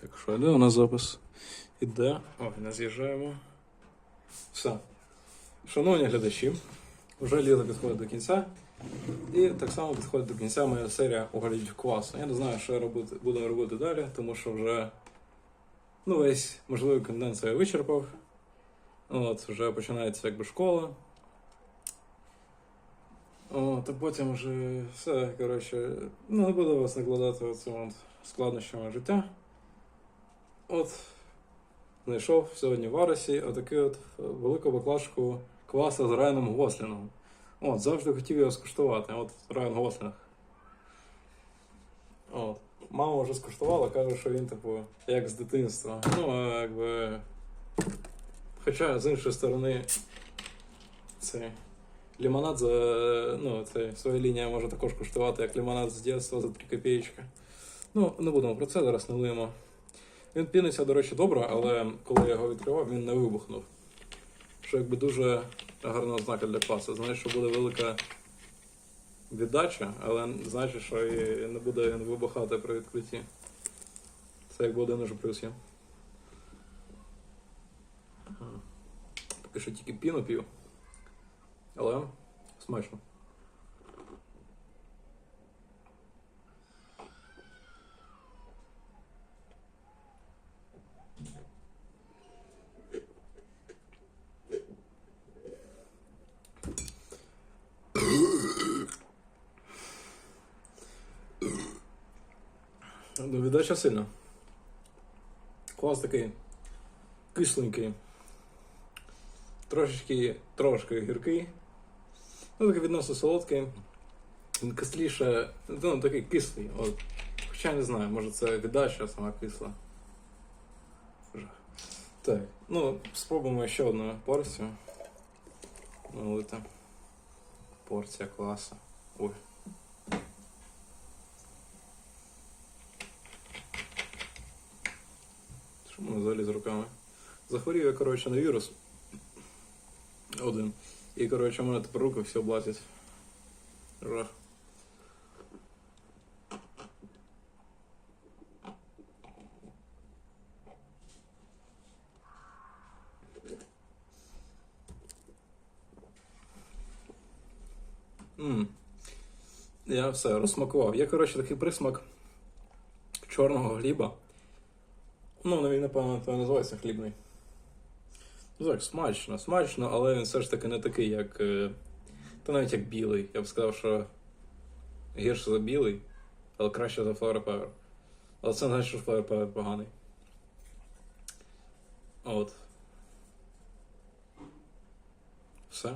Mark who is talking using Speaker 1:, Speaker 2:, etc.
Speaker 1: Так, що йде у нас запис? Іде. Ой, не з'їжджаємо. Все. Шановні глядачі, вже літо підходить до кінця. І так само підходить до кінця моя серія оглядів класу. Я не знаю, що я робити, буду робити далі, тому що вже ну, весь можливий контент я вичерпав. От, вже починається якби школа. От, а потім вже все, коротше, ну не буду вас накладати оцим складнощами життя. От, знайшов сьогодні в Аросі отаку от велику баклажку кваса з Райаном Гослінгом. От, завжди хотів його скуштувати. От Райан Гослінг. От. Мама вже скуштувала, каже, що він, типу, як з дитинства. Ну, а якби. Хоча, з іншої сторони, цей лимонад за. Ну, це своя лінія може також коштувати, як лимонад з дитинства за 3 копійки. Ну, не будемо про це, зараз налиємо. Він піниться, до речі, добре, але коли я його відкривав, він не вибухнув. Що якби дуже гарна ознака для класу. Знаєш, що буде велика віддача, але значить, що і не буде він вибухати при відкритті. Це якби один із плюсів. Ага. Поки що тільки піну п'ю. Але смачно. Ну, Віддача сильна. Клас такий кисленький. Трошечки, трошки гіркий. Ну, такий відносно солодкий. Він кисліше, ну, такий кислий. От. Хоча не знаю, може це віддача сама кисла. Так, ну, спробуємо ще одну порцію. Налити. Порція класа. Ой. Що в руками? Захворів я, коротше, на вірус. Один. І, коротше, у мене тепер руки все облазять. Жах. Ммм. Я все розсмакував. Є, коротше, такий присмак чорного хліба. Ну, він, напевно, то називається хлібний. Ну так, смачно, смачно, але він все ж таки не такий, як. е, Та навіть як білий. Я б сказав, що гірше за білий, але краще за Flower Power. Але це не значить, що Flower Power поганий. От. Все.